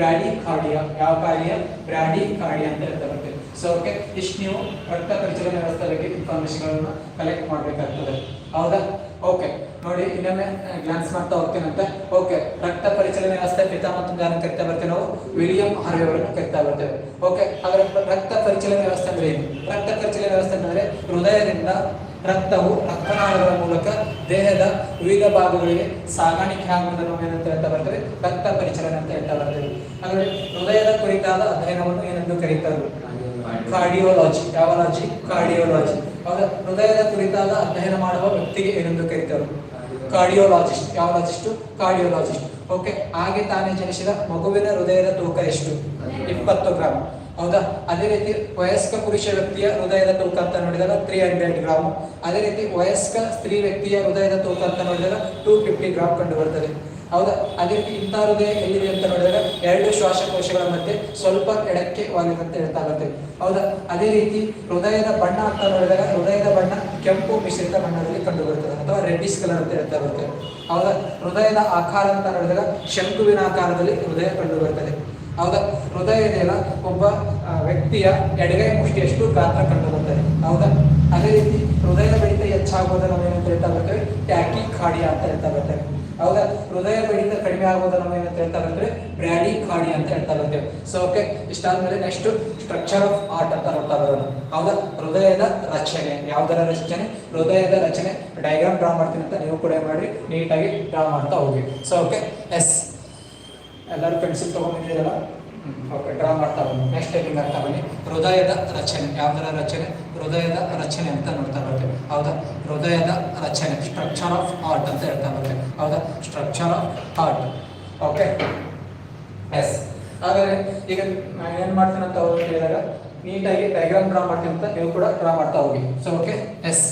Brady ಕಾರ್ಡಿಯಾ ಯಾವ ಕಾರ್ಯ? Brady ಕಾರ್ಡಿಯಾ ಅಂತ ಹೇಳ್ತಾ ಬರ್ತೇವೆ ಸೊ ಓಕೆ ಇಷ್ಟು ನೀವು ರಕ್ತ ಪರಿಚಲನೆ ವ್ಯವಸ್ಥೆ ಬಗ್ಗೆ ಇನ್ಫಾರ್ಮೇಶನ್ಗಳನ್ನು ಕಲೆಕ್ಟ್ ಮಾಡಬೇಕಾಗ್ತದೆ. ಹೌದಾ? ಓಕೆ ನೋಡಿ, ಇನ್ನೊಮ್ಮೆ ಗ್ಲಾನ್ಸ್ ಮಾಡ್ತಾ ಹೋಗ್ತೇನಂತೆ. ಓಕೆ ರಕ್ತ ಪರಿಚಲನೆ ವ್ಯವಸ್ಥೆ ಪಿತಾಮಹ ಯಾರನ್ನ ಕರಿತಾ ಬರ್ತೇವೆ ನಾವು. ವಿಲಿಯಂ ಹಾರ್ವೆ ಅವರನ್ನು ಕರಿತಾ ಬರ್ತೇವೆ. ಓಕೆ ಅದರ ರಕ್ತ ಪರಿಚಲನೆ ವ್ಯವಸ್ಥೆ ಅಂದ್ರೆ ಏನು? ರಕ್ತ ಪರಿಚಲನೆ ವ್ಯವಸ್ಥೆ ಅಂದ್ರೆ ಹೃದಯದಿಂದ ರಕ್ತವು ರಕ್ತನಾಳಗಳ ಮೂಲಕ ದೇಹದ ವಿವಿಧ ಭಾಗಗಳಿಗೆ ಸಾಗಾಣಿಕೆ ಆಗುವುದನ್ನು ಏನಂತ ಹೇಳ್ತಾ ಬರ್ತೇವೆ ರಕ್ತ ಪರಿಚಲನೆ ಅಂತ ಹೇಳ್ತಾ ಬರ್ತೇವೆ ಅಂದ್ರೆ ಹೃದಯದ ಕುರಿತಾದ ಅಧ್ಯಯನವನ್ನು ಏನೆಂದು ಕರೀತಾರೆ ಕಾರ್ಡಿಯೋಲಾಜಿ ಯಾವಲಾಜಿ ಕಾರ್ಡಿಯೋಲಾಜಿ ಅವಾಗ ಹೃದಯದ ಕುರಿತಾದ ಅಧ್ಯಯನ ಮಾಡುವ ವ್ಯಕ್ತಿಗೆ ಏನೆಂದು ಕರೀತಾರೆ ಕಾರ್ಡಿಯೋಲಾಜಿಸ್ಟ್ ಯಾವಲಾಜಿಸ್ಟ್ ಕಾರ್ಡಿಯೋಲಾಜಿಸ್ಟ್ ಓಕೆ ಹಾಗೆ ತಾನೇ ಜನಿಸಿದ ಮಗುವಿನ ಹೃದಯದ ತೂಕ ಎಷ್ಟು? ಇಪ್ಪತ್ತು ಗ್ರಾಮ್ ಹೌದಾ? ಅದೇ ರೀತಿ ವಯಸ್ಕ ಪುರುಷ ವ್ಯಕ್ತಿಯ ಹೃದಯದ ತೂಕ ಅಂತ ನೋಡಿದಾಗ ತ್ರೀ ಹಂಡ್ರೆಡ್ ಗ್ರಾಮ್ ಅದೇ ರೀತಿ ವಯಸ್ಕ ಸ್ತ್ರೀ ವ್ಯಕ್ತಿಯ ಹೃದಯದ ತೂಕ ಅಂತ ನೋಡಿದಾಗ ಟೂ ಫಿಫ್ಟಿ ಗ್ರಾಮ್ ಕಂಡು ಬರ್ತದೆ. ಹೌದಾ? ಅದೇ ರೀತಿ ಇಂಥ ಹೃದಯ ಎಲ್ಲಿದೆ ಅಂತ ನೋಡಿದಾಗ ಎರಡು ಶ್ವಾಸಕೋಶಗಳ ಮಧ್ಯೆ ಸ್ವಲ್ಪ ಎಡಕ್ಕೆ ವಾಲಿದೆ ಅಂತ ಹೇಳ್ತಾ ಇರುತ್ತೆ ಹೌದಾ? ಅದೇ ರೀತಿ ಹೃದಯದ ಬಣ್ಣ ಅಂತ ನೋಡಿದಾಗ ಹೃದಯದ ಬಣ್ಣ ಕೆಂಪು ಮಿಶ್ರಿತ ಬಣ್ಣದಲ್ಲಿ ಕಂಡು ಬರ್ತದೆ ಅಥವಾ ರೆಡ್ಡಿಸ್ ಕಲರ್ ಅಂತ ಹೇಳ್ತಾ ಬರ್ತದೆ. ಹೌದಾ? ಹೃದಯದ ಆಕಾರ ಅಂತ ನೋಡಿದಾಗ ಶಂಕುವಿನ ಆಕಾರದಲ್ಲಿ ಹೃದಯ ಕಂಡು ಬರ್ತದೆ. ಹೌದಾ? ಹೃದಯ ಇದೆಯಲ್ಲ? ಒಬ್ಬ ವ್ಯಕ್ತಿಯ ಎಡಗೈ ಮುಷ್ಟಿಯಷ್ಟು ಗಾತ್ರ ಕಂಡು ಬರ್ತದೆ ಹೌದಾ? ಅದೇ ರೀತಿ ಹೃದಯದ ಬಡಿತ ಹೆಚ್ಚಾಗುವುದನ್ನು ಏನಂತ ಹೇಳ್ತಾ ಬರ್ತೇವೆ. ಟ್ಯಾಕಿ ಖಾಡಿ ಅಂತ ಹೇಳ್ತಾ ಬರ್ತೇವೆ. ಹೌದಾ? ಹೃದಯ ಬಡಿತ ಕಡಿಮೆ ಆಗುವುದನ್ನು ಏನಂತ ಹೇಳ್ತಾ ಬರ್ತೇವೆ. ಬ್ರ್ಯಾಡಿ ಖಾಡಿ ಅಂತ ಹೇಳ್ತಾ ಬರ್ತೇವೆ. ಸೊ ಓಕೆ ಇಷ್ಟಾದ್ಮೇಲೆ ನೆಕ್ಸ್ಟ್ ಸ್ಟ್ರಕ್ಚರ್ ಆಫ್ ಆರ್ಟ್ ಅಂತ ನೋಡ್ತಾ ಬರೋಣ. ಹೌದಾ? ಹೃದಯದ ರಚನೆ. ಯಾವ್ದರ ರಚನೆ? ಹೃದಯದ ರಚನೆ. ಡಯಾಗ್ರಾಮ್ ಡ್ರಾ ಮಾಡ್ತೀನಿ ಅಂತ ನೀವು ಕೂಡ ಮಾಡಿ ನೀಟಾಗಿ ಡ್ರಾ ಮಾಡ್ತಾ ಹೋಗಿ. ಸೊ ಓಕೆ ಎಸ್ ಎಲ್ಲರೂ ಪೆನ್ಸಿಲ್ ತಗೊಂಡಿದ್ದೀರಲ್ಲ? ಓಕೆ ಡ್ರಾ ಮಾಡ್ತಾ ಬನ್ನಿ. ನೆಕ್ಸ್ಟ್ ಟೈಪಿಂಗ್ ಆಗ್ತಾ ಬನ್ನಿ. ಹೃದಯದ ರಚನೆ. ಯಾವ್ದರ ರಚನೆ? ಹೃದಯದ ರಚನೆ ಅಂತ ನೋಡ್ತಾ ಬರ್ತೇವೆ ಹೌದಾ? ಹೃದಯದ ರಚನೆ. ಸ್ಟ್ರಕ್ಚರ್ ಆಫ್ ಹಾರ್ಟ್ ಅಂತ ಹೇಳ್ತಾ ಬರ್ತೇವೆ ಹೌದಾ? Structure of heart okay yes ಹಾಗಾದ್ರೆ ಈಗ ನಾನು ಏನು ಮಾಡ್ತೀನಿ ಅಂತ ಅವ್ರು ಹೇಳಿದಾಗ ನೀಟಾಗಿ ಡಯಾಗ್ರಾಮ್ ಡ್ರಾ ಮಾಡ್ತೀನಿ ಅಂತ ನೀವು ಕೂಡ ಡ್ರಾ ಮಾಡ್ತಾ ಹೋಗಿ. ಸೊ ಓಕೆ ಎಸ್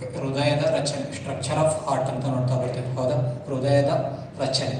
ಓಕೆ ಹೃದಯದ ರಚನೆ ಸ್ಟ್ರಕ್ಚರ್ ಆಫ್ ಹಾರ್ಟ್ ಅಂತ ನೋಡ್ತಾ ಬರ್ತೇವೆ ಹೌದಾ ಹೃದಯದ ರಚನೆ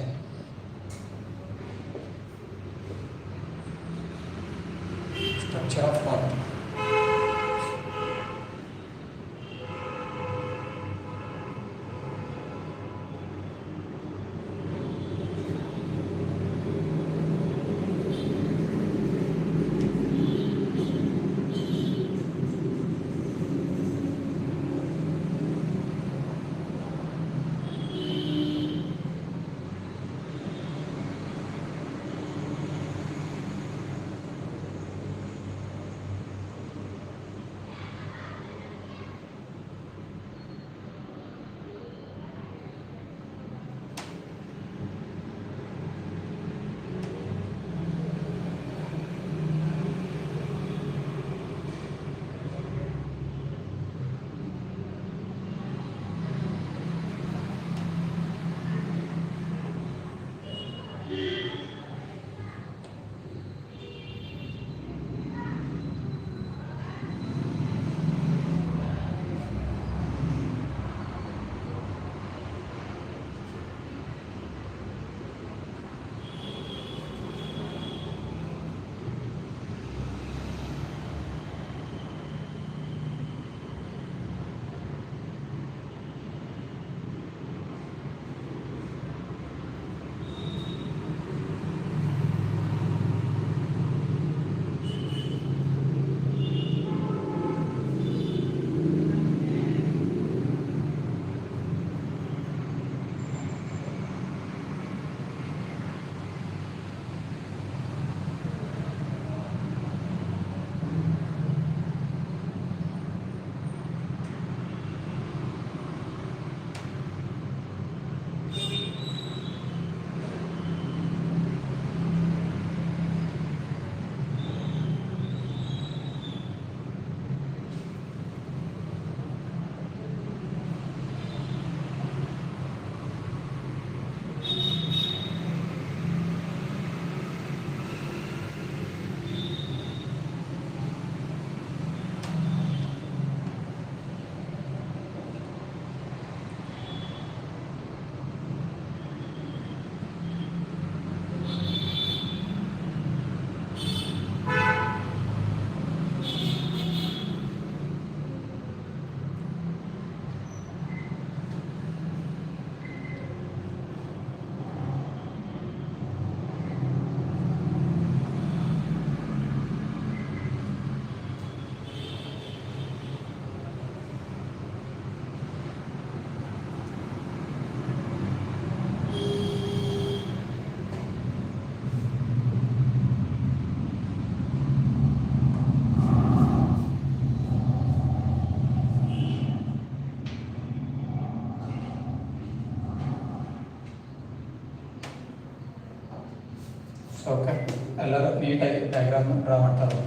ನೀಟಾಗಿ ಡಯಾಗ್ರಾಮ್ ಡ್ರಾ ಮಾಡ್ತಾರೆ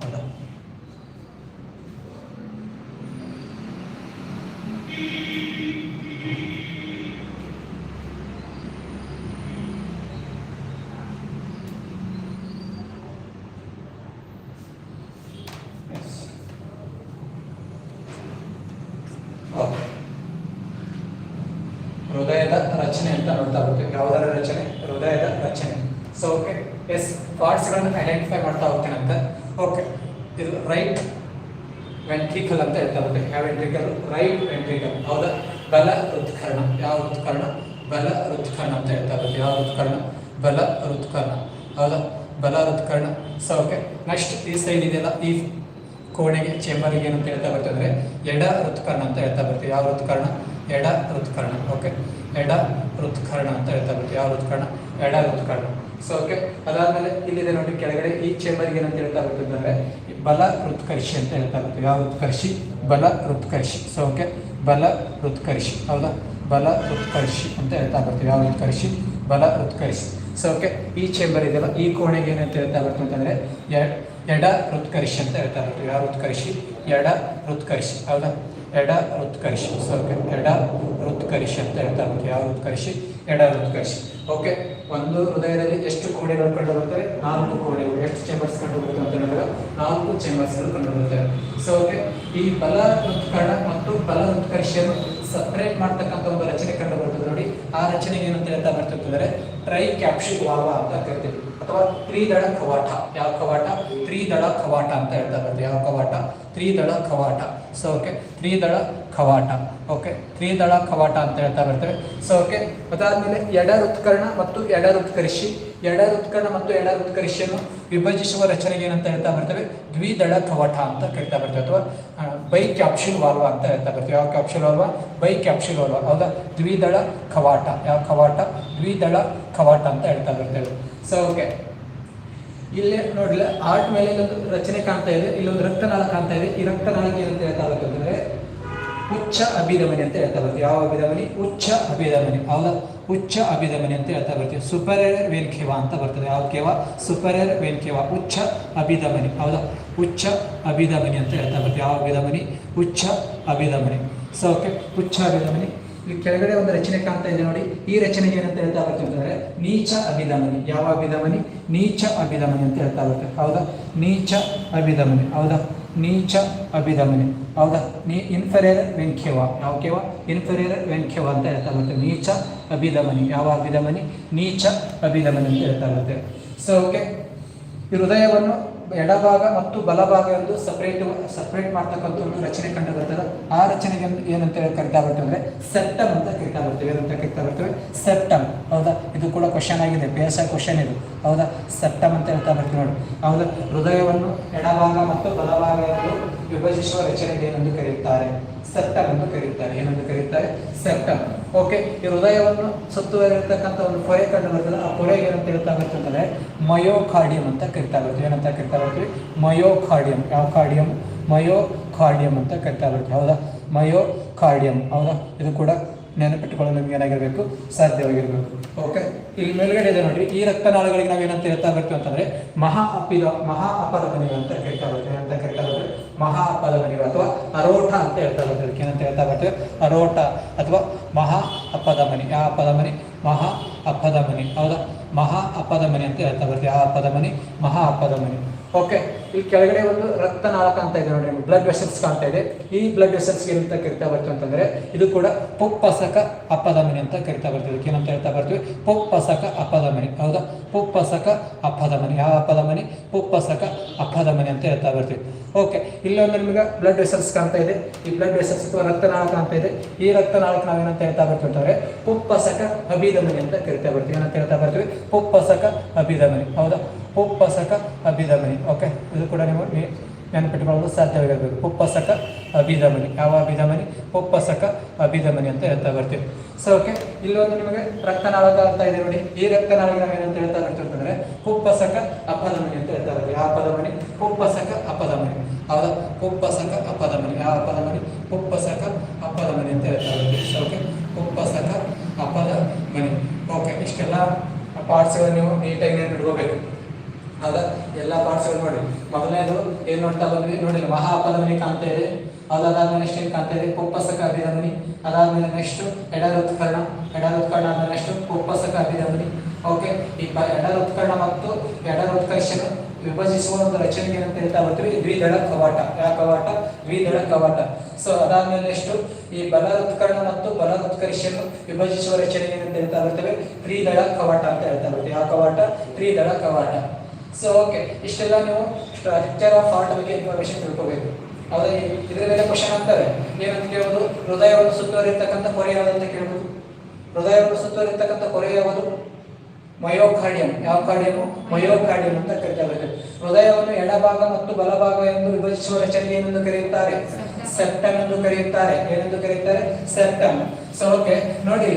ಹೌದಾ. ಹೃದಯದ ರಚನೆ ಅಂತ ನೋಡ್ತಾ ಬರ್ತೀವಿ ಯಾವುದರ ರಚನೆ? ಹೃದಯದ ರಚನೆ. ಸೊ ಓಕೆ ಎಸ್ ಪಾರ್ಟ್ಸ್ಗಳನ್ನು ಐಡೆಂಟಿಫೈ ಮಾಡ್ತಾ ಹೋಗ್ತೇನೆ ಓಕೆ ಇದು ರೈಟ್ ವೆಂಟ್ರಿಕಲ್ ಅಂತ ಹೇಳ್ತಾ ಬರುತ್ತೆ ಯಾವ ವೆಂಟ್ರಿಕಲ್ ರೈಟ್ ವೆಂಟ್ರಿಕಲ್ ಹೌದಾ? ಬಲ ಋತ್ಕರ್ಣ ಯಾವ ಋತ್ಕರ್ಣ ಬಲ ಋತ್ಕರ್ಣ ಅಂತ ಹೇಳ್ತಾ ಬರುತ್ತೆ ಯಾವ ಋತ್ಕರ್ಣ ಬಲ ಋತ್ಕರ್ಣ ಹೌದಾ? ಬಲ ಋತ್ಕರ್ಣ ಸೊ ಓಕೆ ನೆಕ್ಸ್ಟ್ ಈ ಸೈಡ್ ಇದೆಯಲ್ಲ, ಈ ಕೋಣೆಗೆ ಚೇಂಬರ್ಗೆ ಏನಂತ ಹೇಳ್ತಾ ಬರ್ತಂದ್ರೆ ಎಡ ಋತ್ಕರ್ಣ ಅಂತ ಹೇಳ್ತಾ ಬರ್ತೀವಿ ಯಾವ ಋತ್ಕರ್ಣ ಎಡ ಋತ್ಕರ್ಣ ಓಕೆ ಎಡ ಋತ್ಕರ್ಣ ಅಂತ ಹೇಳ್ತಾ ಬರ್ತೀವಿ ಯಾವ ಋತ್ಕರ್ಣ ಎಡ ಹೃತ್ಕರ್ಣ ಸೊ ಓಕೆ ಅದಾದಮೇಲೆ ಇಲ್ಲಿದೆ ನೋಡಿ, ಕೆಳಗಡೆ ಈ ಚೇಂಬರ್ಗೆ ಏನಂತ ಹೇಳ್ತಾ ಬರ್ತಂದ್ರೆ ಬಲ ಹೃತ್ಕರ್ಷಿ ಅಂತ ಹೇಳ್ತಾ ಬರ್ತೀವಿ. ಯಾವ ಹೃತ್ಕರ್ಷಿ ಬಲ ಹೃತ್ಕರ್ಷಿ ಸೊ ಓಕೆ ಬಲ ಹೃತ್ಕರ್ಷಿ ಹೌದಾ? ಬಲ ಹೃತ್ಕರ್ಷಿ ಅಂತ ಹೇಳ್ತಾ ಬರ್ತೀವಿ. ಯಾವ ಹೃತ್ಕರ್ಷಿ ಬಲ ಹೃತ್ಕರ್ಷಿ ಸೊ ಓಕೆ ಈ ಚೇಂಬರ್ ಇದೆಯಲ್ಲ, ಈ ಕೋಣೆಗೆ ಏನಂತ ಹೇಳ್ತಾ ಬರ್ತದೆ ಅಂತಂದ್ರೆ ಎಡ ಹೃತ್ಕರ್ಷಿ ಅಂತ ಹೇಳ್ತಾ ಬರ್ತೀವಿ. ಯಾವ ಹೃತ್ಕರ್ಷಿ ಎಡ ಹೃತ್ಕರ್ಷಿ ಹೌದಾ? ಎಡ ಹೃತ್ಕರ್ಷಿ ಸೊ ಓಕೆ ಎಡ ಹೃತ್ಕರ್ಷಿ ಅಂತ ಹೇಳ್ತಾ ಬರ್ತೀವಿ ಯಾವ ಹೃತ್ಕರ್ಷಿ ಎಡ ಹೃತ್ಕರ್ಷಿ ಓಕೆ ಒಂದು ಹೃದಯದಲ್ಲಿ ಎಷ್ಟು ಕೋಣೆಗಳು ಕಂಡು ಬರ್ತವೆ ನಾಲ್ಕು ಕೋಣೆಗಳು. ಎಷ್ಟು ಚೇಂಬರ್ಸ್ ಕಂಡು ಬರುತ್ತೆ ಅಂತ ಹೇಳಿದ್ರೆ ನಾಲ್ಕು ಚೇಂಬರ್ಸ್ಗಳು ಕಂಡು ಬರ್ತವೆ ಸೊ ಓಕೆ ಈ ಬಲ ಹೃತ್ಕರ್ಣ ಮತ್ತು ಬಲ ಉತ್ಕರ್ಷಿಯನ್ನು ಸಪ್ರೇಟ್ ಮಾಡ್ತಕ್ಕಂಥ ಒಂದು ರಚನೆ ಕಂಡು ಬರ್ತದೆ ನೋಡಿ. ಆ ರಚನೆ ಏನಂತ ಹೇಳ್ತಾ ಬರ್ತಿರ್ತಂದ್ರೆ ಟ್ರೈ ಕ್ಯಾಪ್ಷಿಕ್ ವಾವ ಅಂತ ಕರಿತೀವಿ. ಅಥವಾ ತ್ರಿದಳ ಕವಾಟ. ಯಾವ ಕವಾಟ? ತ್ರಿದಳ ಕವಾಟ ಅಂತ ಹೇಳ್ತಾ ಬರ್ತೀವಿ ಯಾವ ಕವಾಟ? ತ್ರಿದಳ ಕವಾಟ. ಸೊ ಓಕೆ ತ್ರಿದಳ ಕವಾಟ. ಓಕೆ ತ್ರಿದಳ ಕವಾಟ ಅಂತ ಹೇಳ್ತಾ ಬರ್ತೇವೆ. ಸೊ ಓಕೆ ಅದಾದ್ಮೇಲೆ ಎಡ ಉತ್ಕರ್ಣ ಮತ್ತು ಎಡ ಹೃತ್ಕರ್ಷಿ ಎಡ ಉತ್ಕರ್ಣ ಮತ್ತು ಎಡ ಹೃತ್ಕರ್ಷಿಯನ್ನು ವಿಭಜಿಸುವ ರಚನೆಗೆ ಏನಂತ ಹೇಳ್ತಾ ಬರ್ತೇವೆ? ದ್ವಿದಳ ಕವಾಟ ಅಂತ ಕರಿತಾ ಬರ್ತೇವೆ ಅಥವಾ ಬೈ ಕ್ಯಾಪ್ಷುಲ್ ವಾಲ್ವ ಅಂತ ಹೇಳ್ತಾ ಬರ್ತೇವೆ. ಯಾವ ಕ್ಯಾಪ್ಷುಲ್ ವಾಲ್ವ? ಬೈ ಕ್ಯಾಪ್ಷುಲ್ ವಾಲ್ವ. ಹೌದಾ? ದ್ವಿದಳ ಕವಾಟ. ಯಾವ ಕವಾಟ? ದ್ವಿದಳ ಕವಾಟ ಅಂತ ಹೇಳ್ತಾ ಬರ್ತೇವೆ. ಸೊ ಓಕೆ ಇಲ್ಲಿ ನೋಡ್ಲಿ, ಆರ್ಟ್ ಮೇಲೆ ಇಲ್ಲೊಂದು ರಚನೆ ಕಾಣ್ತಾ ಇದೆ, ಇಲ್ಲೊಂದು ರಕ್ತನಾಳ ಕಾಣ್ತಾ ಇದೆ. ಈ ರಕ್ತನಾಳಕ್ಕೆ ಏನಂತ ಹೇಳ್ತಾ ಅಂದ್ರೆ ಉಚ್ಚ ಅಭಿಧಮನಿ ಅಂತ ಹೇಳ್ತಾ ಬರ್ತೀವಿ ಯಾವ ಅಭಿಧಮನಿ? ಉಚ್ಚ ಅಭಿಧಮನಿ. ಹೌದಾ? ಉಚ್ಚ ಅಭಿಧಮನಿ ಅಂತ ಹೇಳ್ತಾ ಬರ್ತೀವಿ ಸುಪರೇರ್ ವೇನ್ ಖೇವ ಅಂತ ಬರ್ತದೆ. ಯಾವ ಕೇವ? ಸುಪರೇರ್ ವೇನ್ ಖೇವ ಉಚ್ಚ ಅಭಿಧಮನಿ. ಹೌದಾ? ಉಚ್ಚ ಅಭಿಧಮನಿ ಅಂತ ಹೇಳ್ತಾ ಬರ್ತೀವಿ ಯಾವ ಅಭಿಧಮನಿ? ಉಚ್ಚ ಅಭಿಧಮನಿ. ಸೊ ಓಕೆ ಉಚ್ಚ ಅಭಿಧಮನಿ. ಇಲ್ಲಿ ಕೆಳಗಡೆ ಒಂದು ರಚನೆ ಕಾಣ್ತಾ ಇದೆ ನೋಡಿ. ಈ ರಚನೆಗೆ ಏನಂತ ಹೇಳ್ತಾ ಬರ್ತೀವಿ ಅಂತಂದ್ರೆ ನೀಚ ಅಭಿಧಮನಿ. ಯಾವ ಅಭಿಧಮನಿ? ನೀಚ ಅಭಿದಮನಿ ಅಂತ ಹೇಳ್ತಾ ಬರ್ತಾರೆ ಹೌದಾ? ನೀಚ ಅಭಿದಮನಿ ಹೌದಾ? ನೀಚ ಅಭಿದಮನಿ ಹೌದಾ? ನೀ ಇನ್ಫರಿಯರ್ ವೆಂಖ್ಯವ. ಯಾವ ಕೇವ ಇನ್ಫೆರಿಯರ್ ವೆಂಖ್ಯವ ಅಂತ ಹೇಳ್ತಾ ಬರ್ತೇವೆ ನೀಚ ಅಭಿಧಮನಿ. ಯಾವ ಅಭಿದಮನಿ ನೀಚ ಅಭಿದಮನಿ ಅಂತ ಹೇಳ್ತಾ ಬರ್ತೇವೆ ಸೊ ಓಕೆ ಈ ಹೃದಯವನ್ನು ಎಡಭಾಗ ಮತ್ತು ಬಲಭಾಗ ಎಂದು ಸಪ್ರೇಟ್ ಸಪ್ರೇಟ್ ಮಾಡ್ತಕ್ಕಂಥ ಒಂದು ರಚನೆ ಕಂಡು ಬರ್ತದೆ. ಆ ರಚನೆಗೆ ಏನಂತ ಕರಿತಾ ಬರ್ತೇವೆ ಸೆಪ್ಟಮ್ ಅಂತ ಕರಿತಾ ಬರ್ತೇವೆ. ಏನಂತ ಕರಿತಾ ಬರ್ತೇವೆ? ಸೆಪ್ಟಮ್ ಹೌದಾ? ಇದು ಕೂಡ ಕ್ವಶನ್ ಆಗಿದೆ. ಬೇಸ ಕ್ವಶನ್ ಇದು. ಹೌದಾ? ಸೆಪ್ಟಮ್ ಅಂತ ಹೇಳ್ತಾ ಬರ್ತೀವಿ ನೋಡಿ. ಹೌದಾ? ಹೃದಯವನ್ನು ಎಡಭಾಗ ಮತ್ತು ಬಲಭಾಗ ಎಂದು ವಿಭಜಿಸುವ ರಚನೆಗೆ ಏನೆಂದು ಕರೆಯುತ್ತಾರೆ ಸೆಪ್ಟಮ್ ಎಂದು ಕರೆಯುತ್ತಾರೆ ಏನೆಂದು ಕರೆಯುತ್ತಾರೆ ಸೆಪ್ಟಮ್ ಓಕೆ ಈ ಹೃದಯವನ್ನು ಸುತ್ತುವರಿರ್ತಕ್ಕಂಥ ಒಂದು ಪೊರೆ ಕಂಡು ಬರ್ತದೆ. ಆ ಪೊರೆಗೆ ಏನಂತ ಹೇಳ್ತಾ ಬರ್ತಂದ್ರೆ ಮಯೋಕಾರ್ಡಿಯಂ ಅಂತ ಕರಿತಾ ಬರ್ತೀವಿ ಏನಂತ ಕರಿತಾ ಬರ್ತೀವಿ ಮಯೋಕಾರ್ಡಿಯಂ ಯಾವ ಕಾರ್ಡಿಯಂ ಮಯೋಕಾರ್ಡಿಯಂ ಅಂತ ಕರಿತಾ ಬರ್ತೀವಿ ಹೌದಾ? ಮಯೋಕಾರ್ಡಿಯಂ ಹೌದಾ? ಇದು ಕೂಡ ನೆನಪಿಟ್ಟುಕೊಳ್ಳಲು ನಿಮ್ಗೆ ಏನಾಗಿರಬೇಕು? ಸಾಧ್ಯವಾಗಿರಬೇಕು. ಓಕೆ ಇಲ್ಲಿ ಮೇಲ್ಗಡೆ ಇದೆ ನೋಡಿ ಈ ರಕ್ತನಾಳಗಳಿಗೆ ನಾವು ಏನಂತ ಹೇಳ್ತಾ ಬರ್ತೀವಿ ಅಂತಂದ್ರೆ ಮಹಾ ಅಪಿದ ಮಹಾ ಅಪಧಮನಿಗಳು ಅಂತ ಕರಿತಾ ಬರ್ತೀವಿ ಅಂತ ಕರಿತಾ ಬರ್ತೀವಿ ಮಹಾ ಅಪಧಮನಿಗಳು ಅಥವಾ ಅರೋಟ ಅಂತ ಹೇಳ್ತಾ ಬರ್ತೀವಿ ಅದಕ್ಕೆ ಏನಂತ ಹೇಳ್ತಾ ಬರ್ತೇವೆ? ಅರೋಟ ಅಥವಾ ಮಹಾ ಅಪಧಮನಿ ಯಾವ ಅಪಧಮನಿ ಮಹಾ ಅಪಧಮನಿ ಹೌದಾ? ಮಹಾ ಅಪಧಮನಿ ಅಂತ ಹೇಳ್ತಾ ಬರ್ತೀವಿ. ಆ ಅಪಧಮನಿ ಮಹಾ ಅಪಧಮನಿ ಓಕೆ ಈ ಕೆಳಗಡೆ ಒಂದು ರಕ್ತನಾಳ ಕಾಣ್ತಾ ಇದೆ ನೋಡಿ ಬ್ಲಡ್ ವೆಸಲ್ಸ್ ಕಾಣ್ತಾ ಇದೆ. ಈ ಬ್ಲಡ್ ವೆಸಲ್ಸ್ ಏನಂತ ಕರಿತಾ ಬರ್ತೀವಿ ಅಂತಂದ್ರೆ, ಇದು ಕೂಡ ಪುಪ್ಪಸಕ ಅಪಧಮನಿ ಅಂತ ಕರಿತಾ ಬರ್ತೀವಿ. ಏನಂತ ಹೇಳ್ತಾ ಬರ್ತೀವಿ? ಪುಪ್ಪಸಕ ಅಪಧಮನಿ. ಹೌದಾ? ಪುಪ್ಪಸಕ ಅಪ್ಪಧಮನಿ ಯಾವ ಅಪಧಮನಿ ಪುಪ್ಪಸಕ ಅಪಧಮನಿ ಅಂತ ಹೇಳ್ತಾ ಬರ್ತೀವಿ. ಓಕೆ ಇಲ್ಲೊಂದು ನಿಮಗೆ ಬ್ಲಡ್ ವೆಸಲ್ಸ್ ಕಾಣ್ತಾ ಇದೆ. ಈ ಬ್ಲಡ್ ವೆಸಲ್ಸ್ ಅಥವಾ ರಕ್ತನಾಳ ಕಾಣ್ತಾ ಇದೆ. ಈ ರಕ್ತನಾಳಕ್ಕೆ ನಾವು ಏನಂತ ಹೇಳ್ತಾ ಬರ್ತೀವಿ ಅಂತಂದ್ರೆ, ಪುಪ್ಪಸಕ ಅಭಿಧಮನಿ ಅಂತ ಕರಿತಾ ಬರ್ತೀವಿ. ಏನಂತ ಹೇಳ್ತಾ ಬರ್ತೀವಿ? ಪುಪ್ಪಸಕ ಅಭಿಧಮನಿ. ಹೌದಾ? ಪುಪ್ಪಸಕ ಅಭಿಧಮನಿ. ಓಕೆ ಇದು ಕೂಡ ನೀವು ನೆನಪಿಟ್ಟುಕೊಳ್ಳಲು ಸಾಧ್ಯವಾಗಿರಬೇಕು ಪುಪ್ಪಸಕ ಅಭಿಧಮನಿ. ಯಾವ ಅಭಿಧಮನಿ? ಪುಪ್ಪಸಕ ಅಭಿಧಮನಿ ಅಂತ ಹೇಳ್ತಾ ಬರ್ತೀವಿ. ಸೊ ಓಕೆ ಇಲ್ಲೊಂದು ನಿಮಗೆ ರಕ್ತನಾಳಕ ಅಂತ ಇದೆ ನೋಡಿ. ಈ ರಕ್ತನಾಳಿಗೆ ನಾವು ಏನಂತ ಹೇಳ್ತಾ ಬರ್ತೀವಿ ಪುಪ್ಪಸಕ ಅಪಧಮನಿ ಅಂತ ಹೇಳ್ತಾ ಬರ್ತೀವಿ. ಯಾವ ಪದಮನಿ ಪುಪ್ಪಸಕ ಅಪಧಮನಿ. ಹೌದಾ? ಪುಪ್ಪಸಕ ಅಪಧಮನಿ. ಯಾವ ಅಪಧಮನಿ? ಪುಪ್ಪಸಕ ಅಪಧಮನಿ ಅಂತ ಹೇಳ್ತಾ ಬರ್ತೀವಿ. ಸೊ ಓಕೆ ಪುಪ್ಪಸಕ ಅಪಧಮನಿ. ಓಕೆ ಇಷ್ಟೆಲ್ಲ ಪಾರ್ಟ್ಸ್ಗಳು ನೀವು ನೀಟಾಗಿ ನೆನಪಿಟ್ಕೋಬೇಕು. ಹೌದಾ ಎಲ್ಲ ಪಾರ್ಟ್ಸ್ಗಳು ನೋಡಿ. ಮೊದಲನೇದು ಏನ್ ನೋಡ್ತಾ ಬಂದ್ವಿ? ನೋಡಿ ಮಹಾ ಅಪಧಮನಿ ಕಾಣ್ತಾ ಇದೆ. ಅದಾದ ಅದಾದ್ಮೇಲೆ ನೆಕ್ಸ್ಟ್ ಏನ್ ಕಾಣ್ತಾ ಇದೆ? ಕುಪ್ಪಸಕ ಅಭಿಧಮನಿ. ಅದಾದ್ಮೇಲೆ ನೆಕ್ಸ್ಟ್ ಎಡರುತ್ಕರ್ಣ. ಎಡರುತ್ಕರ್ಣ ಆದ ನೆಕ್ಸ್ಟ್ ಕುಪ್ಪಸಕ ಅಭಿಧಮನಿ. ಓಕೆ ಈ ಎಡರುತ್ಕರ್ಣ ಮತ್ತು ಎಡರುತ್ಕರ್ಷಣ ವಿಭಜಿಸುವ ಒಂದು ರಚನೆಗೆ ಏನಂತ ಹೇಳ್ತಾ ಬರ್ತೀವಿ? ದ್ವಿದಳ ಕವಾಟ. ಯಾವ ಕವಾಟ? ದ್ವಿದಳ ಕವಾಟ. ಸೊ ಅದಾದ್ಮೇಲೆ ನೆಕ್ಸ್ಟ್ ಈ ಬಲ ಉತ್ಕರ್ಣ ಮತ್ತು ಬಲ ಉತ್ಕರ್ಷನ್ನು ವಿಭಜಿಸುವ ರಚನೆ ಏನಂತ ಹೇಳ್ತಾ ಬರ್ತೇವೆ? ತ್ರಿದಳ ಕವಾಟ ಅಂತ ಹೇಳ್ತಾ ಬರ್ತೀವಿ. ಯಾವ ಕವಾಟ? ತ್ರಿದಳ ಕವಾಟ. ಸೊ ಓಕೆ ಇಷ್ಟೆಲ್ಲ ನೀವು ಲೆಕ್ಚರ್ ಆಫ್ ಹಾರ್ಟ್ ಬಗ್ಗೆ ಇನ್ಫಾರ್ಮೇಶನ್ ತಿಳ್ಕೋಬೇಕು. ಹೌದಾ ಇದ್ರ ಮೇಲೆ ಕ್ವಶನ್ ಅಂತಾರೆ ಏನಂತ ಕೇಳೋದು ಹೃದಯವನ್ನು ಸುತ್ತುವರಿತಕ್ಕಂಥ ಕೊರೆ ಯಾವುದು ಅಂತ ಹೃದಯವನ್ನು ಸುತ್ತುವರಿತಕ್ಕಂಥ ಕೊರೆ ಯಾವುದು? ಮಯೋಕಾರ್ಡಿಯಂ. ಯಾವ ಕಾರ್ಡಿಯಂ ಮಯೋಕಾರ್ಡಿಯಂ ಅಂತ ಕರೀತಾರೆ ಹೃದಯವನ್ನು ಎಡಭಾಗ ಮತ್ತು ಬಲಭಾಗ ಎಂದು ವಿಭಜಿಸುವ ರಚನೆ ಏನೆಂದು ಕರೆಯುತ್ತಾರೆ? ಸೆಪ್ಟಮ್ ಎಂದು ಕರೆಯುತ್ತಾರೆ. ಏನೆಂದು ಕರೆಯುತ್ತಾರೆ? ಸೆಪ್ಟಮ್. ಸೊ ಓಕೆ ನೋಡಿ.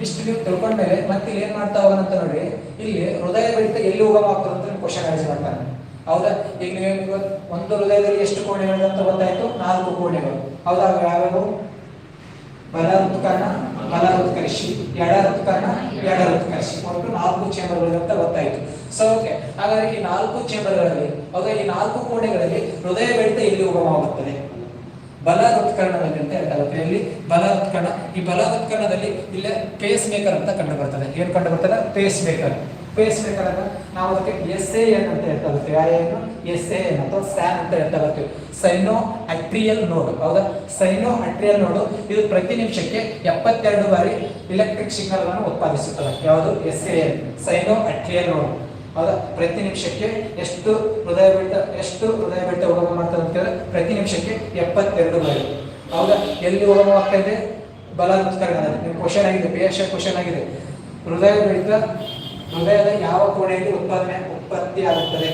ಇಷ್ಟು ನೀವು ತಿಳ್ಕೊಂಡ್ಮೇಲೆ ಮತ್ತೆ ಇಲ್ಲಿ ಏನ್ ಮಾಡ್ತಾ ಹೋಗೋಣ ಅಂತ ನೋಡಿ ಇಲ್ಲಿ ಹೃದಯ ಬಡಿತ ಎಲ್ಲಿ ಉಗಮ ಆಗ್ತದೆ ಅಂತ ಕ್ವಶನ್ ಆನ್ಸರ್ ಮಾಡ್ತಾನೆ ಹೌದಾ? ಈಗ ನೀವು ಒಂದು ಹೃದಯದಲ್ಲಿ ಎಷ್ಟು ಕೋಣೆಗಳು ಅಂತ ಗೊತ್ತಾಯ್ತು? ನಾಲ್ಕು ಕೋಣೆಗಳು. ಹೌದಾ ಯಾವ್ಯಾವು ಬಲ ಋತುಕರ್ಣ ಬಲ ಉತ್ಕರ್ಷಿ ಎಡ ಋತುಕರ್ಣ ಎಡ ಉತ್ಕರ್ಷಿ ಒಟ್ಟು ನಾಲ್ಕು ಚೇಂಬರ್ಗಳು ಅಂತ ಗೊತ್ತಾಯ್ತು. ಸೊ ಓಕೆ ಹಾಗಾದ್ರೆ ಈ ನಾಲ್ಕು ಚೇಂಬರ್ಗಳಲ್ಲಿ ಹೌದಾ? ಈ ನಾಲ್ಕು ಕೋಣೆಗಳಲ್ಲಿ ಹೃದಯ ಬಡಿತ ಎಲ್ಲಿ ಉಗಮವಾಗುತ್ತದೆ ಬಲ ಉತ್ಕರ್ಣದಲ್ಲಿ ಅಂತ ಹೇಳ್ತಾರೆ ಇಲ್ಲಿ ಬಲ ಉತ್ಕರ್ಣ ಈ ಬಲ ಉತ್ಕರ್ಣದಲ್ಲಿ ಇಲ್ಲೇ ಪೇಸ್ ಮೇಕರ್ ಅಂತ ಕಂಡು ಬರ್ತದೆ ಏನು ಕಂಡು ಬರ್ತದೆ ಪೇಸ್ ಮೇಕರ್ ಪೇಸ್ ಮೇಕರ್ ಅಂದ್ರೆ ನಾವು ಅದಕ್ಕೆ ಎಸ್ ಎ ಎನ್ ಅಂತ ಹೇಳ್ತಾ ಬರ್ತೀವಿ ಏನು? ಎಸ್ ಎ ಎನ್ ಅಥವಾ ಸ್ಯಾನ್ ಅಂತ ಹೇಳ್ತಾ ಬರ್ತೀವಿ ಸೈನೋ ಅಟ್ರಿಯಲ್ ನೋಡ್ ಹೌದಾ? ಸೈನೋ ಅಟ್ರಿಯಲ್ ನೋಡು ಇದು ಪ್ರತಿ ನಿಮಿಷಕ್ಕೆ ಎಪ್ಪತ್ತೆರಡು ಬಾರಿ ಎಲೆಕ್ಟ್ರಿಕ್ ಸಿಗ್ನಲ್ ಅನ್ನು ಉತ್ಪಾದಿಸುತ್ತದೆ. ಯಾವುದು? S A N sinoatrial node ಹೌದಾ ಪ್ರತಿ ನಿಮಿಷಕ್ಕೆ ಎಷ್ಟು ಹೃದಯ ಬಿಟ್ಟ, ಎಷ್ಟು ಹೃದಯ ಬಿಟ್ಟ ಉಗಮ ಮಾಡ್ತಾರೆ ಅಂತ ಹೇಳಿದ್ರೆ ಪ್ರತಿ ನಿಮಿಷಕ್ಕೆ ಎಪ್ಪತ್ತೆರಡು ಬಾರಿ. ಹೌದಾ? ಎಲ್ಲಿ ಉಗಮ ಆಗ್ತಾ ಇದೆ? ಬಲ ನಮಸ್ಕಾರ ನಿಮ್ಮ ಕ್ವಶನ್ ಆಗಿದೆ ಪಿ ಎಸ್ ಕ್ವಶನ್ ಆಗಿದೆ. ಹೃದಯ ಬಿಡಿತ ಹೃದಯದ ಯಾವ ಕೋಣೆಯಲ್ಲಿ ಉತ್ಪಾದನೆ ಉತ್ಪತ್ತಿ ಆಗುತ್ತದೆ?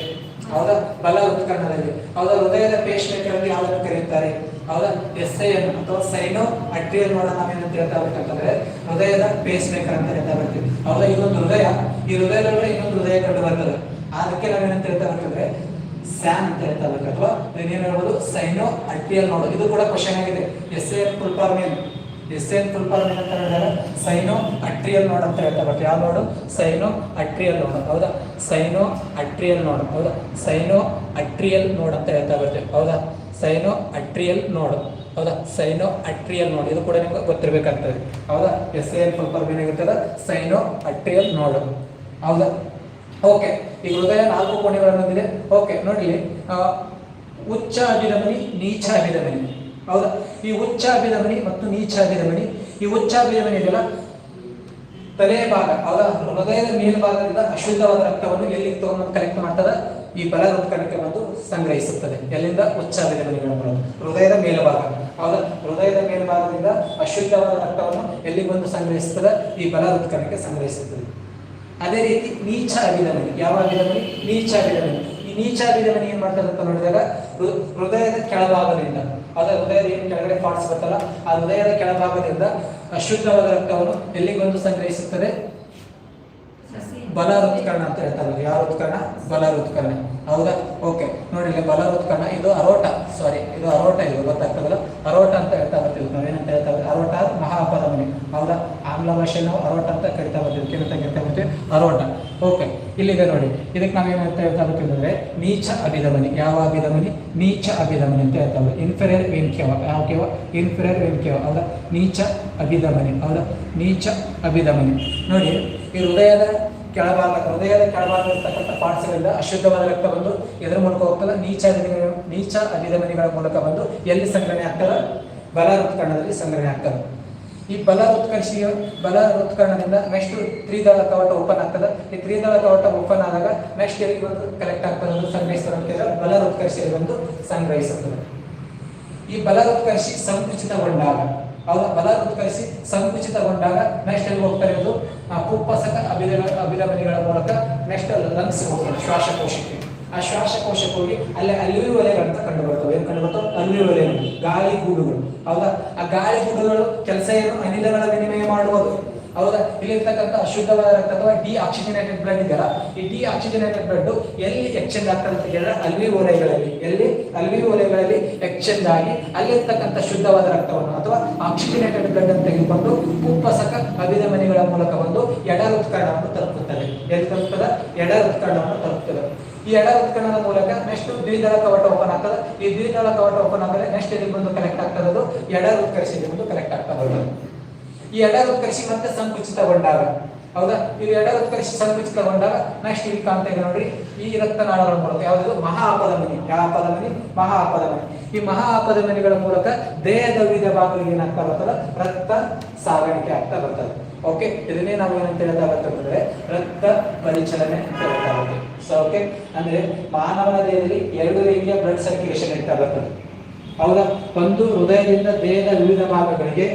ಹೌದಾ? ಬಲ ಉತ್ಕರ್ಣದಲ್ಲಿ. ಹೌದಾ? ಹೃದಯದ ಪೇಶ್ ಯಾವುದನ್ನು ಯಾವ್ದನ್ನು ಕರೆಯುತ್ತಾರೆ? ಹೌದಾ? ಎಸ್ ಐ ಎನ್ ಅಥವಾ ಸೈನೋ ಅಟ್ರಿಯಲ್ ನೋಡ ನಾವೇನಂತ ಹೇಳ್ತಾ ಬೇಕಂತಂದ್ರೆ ಹೃದಯದ ಪೇಸ್ ಮೇಕರ್ ಅಂತ ಹೇಳ್ತಾ ಬರ್ತೀವಿ. ಹೌದಾ? ಇನ್ನೊಂದು ಹೃದಯ. ಈ ಹೃದಯದೊಳಗಡೆ ಇನ್ನೊಂದು ಹೃದಯ ಕಂಡು ಬರ್ತದೆ. ಅದಕ್ಕೆ ನಾವೇನಂತ ಹೇಳ್ತಾ ಬೇಕಂದ್ರೆ ಸ್ಯಾನ್ ಅಂತ ಹೇಳ್ತಾ ಬೇಕು ಅಥವಾ ಏನ್ ಹೇಳ್ಬೋದು? ಸೈನೋ ಅಟ್ರಿಯಲ್ ನೋಡು. ಇದು ಕೂಡ ಕ್ವಶನ್ ಆಗಿದೆ. S A full form S N full form ಏನಂತ ಹೇಳಿದ್ರೆ ಸೈನೋ ಅಟ್ರಿಯಲ್ ನೋಡ್ ಅಂತ ಹೇಳ್ತಾ ಬರ್ತೀವಿ. ಯಾವ ನೋಡು? Cyano ಅಟ್ರಿಯಲ್ node. ಹೌದಾ? Cyano ಅಟ್ರಿಯಲ್ node. ಹೌದಾ? ಸೈನೋ ಅಟ್ರಿಯಲ್ ನೋಡ್ ಅಂತ ಹೇಳ್ತಾ ಬರ್ತೀವಿ. ಹೌದಾ? Cyano ಅಟ್ರಿಯಲ್ node. ಹೌದಾ? ಸೈನೋ ಅಟ್ರಿಯಲ್ ನೋಡ್. ಇದು ಕೂಡ ನಿಮ್ಗೆ ಗೊತ್ತಿರಬೇಕಾಗ್ತದೆ ಹೌದಾ? ಎಸ್ ಫುಲ್ ಫಾರ್ಮ್ ಏನಾಗಿರ್ತದ ಸೈನೋ ಅಟ್ರಿಯಲ್ ನೋಡ್. ಹೌದಾ? ಓಕೆ ಈಗ ಹೃದಯ ನಾಲ್ಕು ಕೋಣೆಗಳನ್ನು ಹೊಂದಿದೆ ಓಕೆ ನೋಡಿ ಉಚ್ಚ ಅಭಿಧಮನಿ ನೀಚ ಅಭಿಧಮನಿ ಹೌದಾ? ಈ ಉಚ್ಚ ಅಭಿಧಮನಿ ಮತ್ತು ನೀಚ ಅಭಿಧಮನಿ ಈ ಉಚ್ಚ ಅಭಿಧಮನಿ ಇದೆಯಲ್ಲ, ತಲೆಯ ಭಾಗ. ಹೌದಾ? ಹೃದಯದ ಮೇಲ್ಭಾಗದಿಂದ ಅಶುದ್ಧವಾದ ರಕ್ತವನ್ನು ಎಲ್ಲಿ ತಗೊಂಡು ಕಲೆಕ್ಟ್ ಮಾಡ್ತದ? ಈ ಬಲ ಉತ್ಕರ್ಣಕ್ಕೆ ಬಂದು ಸಂಗ್ರಹಿಸುತ್ತದೆ. ಎಲ್ಲಿಂದ? ಉಚ್ಚ ಅಭಿಧಮನಿಗಳ ಮೂಲಕ. ಹೃದಯದ ಮೇಲ್ಭಾಗ ಹೌದಾ? ಹೃದಯದ ಮೇಲ್ಭಾಗದಿಂದ ಅಶುದ್ಧವಾದ ರಕ್ತವನ್ನು ಎಲ್ಲಿ ಬಂದು ಸಂಗ್ರಹಿಸುತ್ತದೆ? ಈ ಬಲ ಹೃತ್ಕಣಕ್ಕೆ ಸಂಗ್ರಹಿಸುತ್ತದೆ. ಅದೇ ರೀತಿ ನೀಚ ಅಭಿಧಮನಿ. ಯಾವ ಅಭಿಧಮನಿ? ನೀಚ ಅಭಿಧಮನಿ. ಈ ನೀಚ ಅಭಿಧಮನಿ ಏನ್ ಮಾಡ್ತದೆ ಅಂತ ನೋಡಿದಾಗ ಹೃದಯದ ಕೆಳಭಾಗದಿಂದ, ಅದ ಹೃದಯದ ಏನು ಕೆಳಗಡೆ ಪಾರ್ಟ್ಸ್ ಬರ್ತಲ್ಲ, ಆ ಹೃದಯದ ಕೆಳಭಾಗದಿಂದ ಅಶುದ್ಧವಾದ ರಕ್ತವನ್ನು ಎಲ್ಲಿಗೊಂದು ಸಂಗ್ರಹಿಸುತ್ತದೆ? ಬಲ ಹೃತ್ಕರ್ಣ ಅಂತ ಹೇಳ್ತಾರೆ ಯಾವ ಹೃತ್ಕರ್ಣ ಬಲ ಹೃತ್ಕರ್ಣ ಹೌದಾ? ಓಕೆ ನೋಡಿ ಇಲ್ಲಿ ಬಲ ಹೃತ್ಕರ್ಣ ಇದು ಅರೋಟ. ಸಾರಿ ಇದು ಅರೋಟ ಇದು. ಗೊತ್ತಾಗ್ತದಲ್ಲ? ಅರೋಟ ಅಂತ ಹೇಳ್ತಾ ಬರ್ತೀವಿ. ನಾವೇನಂತ ಹೇಳ್ತಾ ಅರೋಟ ಮಹಾಪಧಮನಿ ಹೌದಾ? ಆಂಗ್ಲ ಭಾಷೆ ನಾವು ಅರೋಟ ಅಂತ ಕರಿತಾ ಬರ್ತೀವಿ. ಕೇಳ್ತಾ ಕೇಳ್ತಾ ಬರ್ತೀವಿ. ಅರೋಟ. ಓಕೆ ಇಲ್ಲಿದೆ ನೋಡಿ. ಇದಕ್ಕೆ ನಾವೇನಂತ ಹೇಳ್ತಾ ಬರ್ತೀವಿ ಅಂದ್ರೆ ನೀಚ ಅಭಿಧಮನಿ. ಯಾವ ಅಭಿಧಮನಿ? ನೀಚ ಅಭಿಧಮನಿ ಅಂತ ಹೇಳ್ತಾ ಬರ್ತೀವಿ. Inferior vena cava? ಯಾವ ಕೇವ? ಇನ್ಫೆರಿಯರ್ ವೇನ್ ಕೇವ? ಹೌದಾ? ನೀಚ ಅಭಿಧಮನಿ. ಹೌದಾ? ನೀಚ ಅಭಿಧಮನಿ. ನೋಡಿ, ಈ ಹೃದಯದ ಕೆಳಭಾಗ, ಹೃದಯದ ಕೆಳಭಾಗ ಇರ್ತಕ್ಕಂಥ ಪಾರ್ಟ್ಸ್ಗಳಿಂದ ಅಶುದ್ಧವಾದ ರಕ್ತ ಬಂದು ಎದುರು ಮೂಲಕ ಹೋಗ್ತದೆ ನೀಚ ನೀಚ ಅಭಿಧಮನಿಗಳ ಮೂಲಕ ಬಂದು ಎಲ್ಲಿ ಸಂಗ್ರಹಣೆ ಆಗ್ತದೆ? ಬಲ ಹೃತ್ಕರ್ಣದಲ್ಲಿ ಸಂಗ್ರಹಣೆ ಆಗ್ತದೆ. ಈ ಬಲ ಉತ್ಕರ್ಷಿಯ ಬಲ ಉತ್ಕರ್ಣದಿಂದ ನೆಕ್ಸ್ಟ್ ತ್ರಿದಳ ಕವಟ ಓಪನ್ ಆಗ್ತದೆ. ಈ ತ್ರಿದಳ ಕವಟ ಓಪನ್ ಆದಾಗ ನೆಕ್ಸ್ಟ್ ಎಲ್ಲಿ ಬಂದು ಕಲೆಕ್ಟ್ ಆಗ್ತದೆ ಸಂಗ್ರಹಿಸ್ತಾರೆ ಅಂತ ಹೇಳಿದ್ರೆ ಬಲ ಉತ್ಕರ್ಷಿಯಲ್ಲಿ ಬಂದು ಸಂಗ್ರಹಿಸುತ್ತದೆ ಈ ಬಲ ಉತ್ಕರ್ಷಿ ಸಂಕುಚಿತಗೊಂಡಾಗ ಹೌದಾ ಬಲ ಉತ್ಕರಿಸಿ ಸಂಕುಚಿತಗೊಂಡಾಗ ನೆಕ್ಸ್ಟ್ ಎಲ್ಲಿ ಹೋಗ್ತಾ ಇರೋದು ಆ ಕುಪ್ಪಸಕ ಅಭಿರ ಅಭಿಧಮನಿಗಳ ಮೂಲಕ ನೆಕ್ಸ್ಟ್ ಲಂಗ್ಸ್ ಹೋಗ್ತಾರೆ, ಶ್ವಾಸಕೋಶಕ್ಕೆ. ಆ ಶ್ವಾಸಕೋಶಕ್ಕೆ ಹೋಗಿ ಅಲ್ಲಿ ಅಲ್ಲಿ ವಲಯಗಳಂತ ಕಂಡು ಬರ್ತವೆ ಏನ್ ಕಂಡು ಬರ್ತವೆ ಅಲ್ಲಿ ಗಾಳಿ ಗೂಡುಗಳು ಹೌದಾ? ಆ ಗಾಳಿ ಗೂಡುಗಳು ಕೆಲಸ ಏನು ಅನಿಲಗಳ ವಿನಿಮಯ ಮಾಡುವುದು? ಹೌದಾ? ಇಲ್ಲಿರ್ತಕ್ಕಂಥ ಅಶುದ್ಧವಾದ ರಕ್ತ ಅಥವಾ ಡಿ ಆಕ್ಸಿಜನೇಟೆಡ್ ಬ್ಲಡ್ ಇದೆಯಲ್ಲ, ಈ ಡಿ ಆಕ್ಸಿಜನೇಟೆಡ್ ಬ್ಲಡ್ ಎಲ್ಲಿ ಎಕ್ಸ್ಚೇಂಜ್ ಆಗ್ತದೆ ಅಂತ ಕೇಳಿದ್ರೆ ಅಲ್ವಿ ಓಲೆಗಳಲ್ಲಿ, ಎಲ್ಲಿ? ಅಲ್ವಿ ಓಲೆಗಳಲ್ಲಿ ಎಕ್ಸ್ಚೇಂಜ್ ಆಗಿ ಅಲ್ಲಿರ್ತಕ್ಕಂಥ ಶುದ್ಧವಾದ ರಕ್ತವನ್ನು ಅಥವಾ ಆಕ್ಸಿಜನೇಟೆಡ್ ಬ್ಲಡ್ ಅನ್ನು ತೆಗೆದುಕೊಂಡು ಕುಪ್ಪಸಕ ಅಭಿಧಮನಿಗಳ ಮೂಲಕ ಬಂದು ಎಡ ಉತ್ಕರಣವನ್ನು ತಲುಪುತ್ತದೆ. ಎಲ್ಲಿ ತಲುಪ್ತದೆ ಎಡ ಉತ್ಕರಣವನ್ನು ತಲುಪುತ್ತದೆ. ಈ ಎಡ ಉತ್ಕರಣದ ಮೂಲಕ ನೆಕ್ಸ್ಟ್ ದ್ವಿದಳ ಕವಟ ಓಪನ್ ಆಗ್ತದೆ. ಈ ದ್ವಿದಳ ಕವಟ ಓಪನ್ ಆದ್ರೆ ನೆಕ್ಸ್ಟ್ ಇದಕ್ಕೆ ಬಂದು ಕಲೆಕ್ಟ್ ಆಗ್ತದೆ ಎಡ ಉತ್ಕರಿಸಿದ ಕಲೆಕ್ಟ್ ಆಗ್ತದೆ. ಈ ಎಡ ಉತ್ಕರ್ಷಿ ಮತ್ತೆ ಸಂಕುಚಿತಗೊಂಡಾಗ ಹೌದಾ? ಇದು ಎಡ ಉತ್ಕರ್ಷಿ ಸಂಕುಚಿತಗೊಂಡಾಗ ನೆಕ್ಸ್ಟ್ ಇಲ್ಲಿ ಕಾಣ್ತಾ ಇದೆ ನೋಡ್ರಿ, ಈ ರಕ್ತನಾಳಗಳ ಮೂಲಕ. ಯಾವುದು? ಮಹಾ ಅಪಧಮನಿ ಯಾವ ಅಪಧಮನಿ ಮಹಾ ಅಪಧಮನಿ ಈ ಮಹಾ ಅಪಧಮನಿಗಳ ಮೂಲಕ ದೇಹದ ವಿವಿಧ ಭಾಗಗಳಿಗೆ ಏನಾಗ್ತಾ ಬರ್ತದ? ರಕ್ತ ಸಾಗಾಣಿಕೆ ಆಗ್ತಾ ಬರ್ತದೆ. ಓಕೆ ಇದನ್ನೇ ನಾವು ಏನಂತ ಹೇಳ್ತಾ ಬರ್ತದೆ ರಕ್ತ ಪರಿಚಲನೆ ಅಂತ ಹೇಳ್ತಾ ಬರ್ತದೆ ಸೊ ಓಕೆ ಅಂದ್ರೆ ಮಾನವನ ದೇಹದಲ್ಲಿ ಎರಡು ರೀತಿಯ ಬ್ಲಡ್ ಸರ್ಕ್ಯುಲೇಷನ್ ಇರ್ತಾ ಬರ್ತದೆ. ಹೌದಾ? ಒಂದು ಹೃದಯದಿಂದ ದೇಹದ ವಿವಿಧ ಭಾಗಗಳಿಗೆ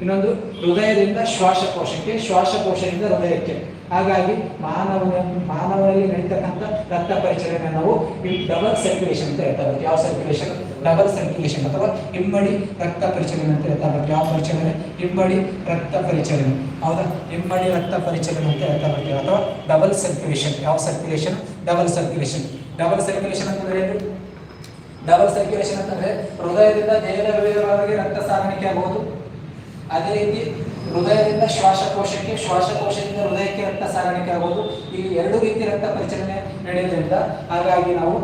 ಇನ್ನೊಂದು ಹೃದಯದಿಂದ ಶ್ವಾಸಕೋಶಕ್ಕೆ ಶ್ವಾಸಕೋಶದಿಂದ ಹೃದಯಕ್ಕೆ. ಹಾಗಾಗಿ ಮಾನವನ ಮಾನವನಲ್ಲಿ ನಡೀತಕ್ಕಂಥ ರಕ್ತ ಪರಿಚಲನೆ ನಾವು ಡಬಲ್ ಸರ್ಕ್ಯುಲೇಷನ್ ಅಂತ ಹೇಳ್ತಾ ಬರ್ತೀವಿ. ಯಾವ ಸರ್ಕ್ಯುಲೇಷನ್? ಡಬಲ್ ಸರ್ಕ್ಯುಲೇಷನ್ ಅಥವಾ ಇಮ್ಮಡಿ ರಕ್ತ ಪರಿಚಲನೆ ಅಂತ ಹೇಳ್ತಾ ಬರ್ತೀವಿ. ಯಾವ ಪರಿಚಲನೆ ಇಮ್ಮಡಿ ರಕ್ತ ಪರಿಚಲನೆ ಹೌದಾ? ಇಮ್ಮಡಿ ರಕ್ತ ಪರಿಚಲನೆ ಅಂತ ಹೇಳ್ತಾ ಬರ್ತೀವಿ. ಅಥವಾ ಡಬಲ್ ಸರ್ಕ್ಯುಲೇಷನ್. ಯಾವ circulation? Double circulation. Double circulation ಅಂತಂದ್ರೆ ಏನು? ಡಬಲ್ ಸರ್ಕ್ಯುಲೇಷನ್ ಅಂತಂದ್ರೆ ಹೃದಯದಿಂದ ದೇಹದ ಹೃದಯವಾಗಿ ರಕ್ತ ಸಾಗಾಣಿಕೆ ಆಗಬಹುದು ಅದೇ ರೀತಿ ಹೃದಯದಿಂದ ಶ್ವಾಸಕೋಶಕ್ಕೆ, ಶ್ವಾಸಕೋಶದಿಂದ ಹೃದಯಕ್ಕೆ ರಕ್ತ ಸಾಗಾಣಿಕೆ ಆಗ್ಬೋದು ಈ ಎರಡು ರೀತಿ ರಕ್ತ ಪರಿಚಲನೆ ನಡೆಯೋದ್ರಿಂದ ಹಾಗಾಗಿ ನಾವು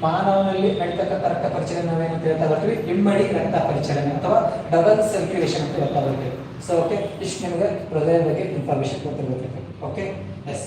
ಮಾನವನಲ್ಲಿ ನಡೀತಕ್ಕಂಥ ರಕ್ತ ಪರಿಚಲನೆ ನಾವೇನಂತ ಹೇಳ್ತಾ ಬರ್ತೀವಿ? ಇಮ್ಮಡಿ ರಕ್ತ ಪರಿಚಲನೆ ಅಥವಾ ಡಬಲ್ ಸರ್ಕ್ಯುಲೇಷನ್ ಅಂತ ಹೇಳ್ತಾ ಬರ್ತೀವಿ. ಸೊ ಓಕೆ ಇಷ್ಟು ನಿಮಗೆ ಹೃದಯದ ಬಗ್ಗೆ ಇನ್ಫಾರ್ಮೇಶನ್ ಓಕೆ ಎಸ್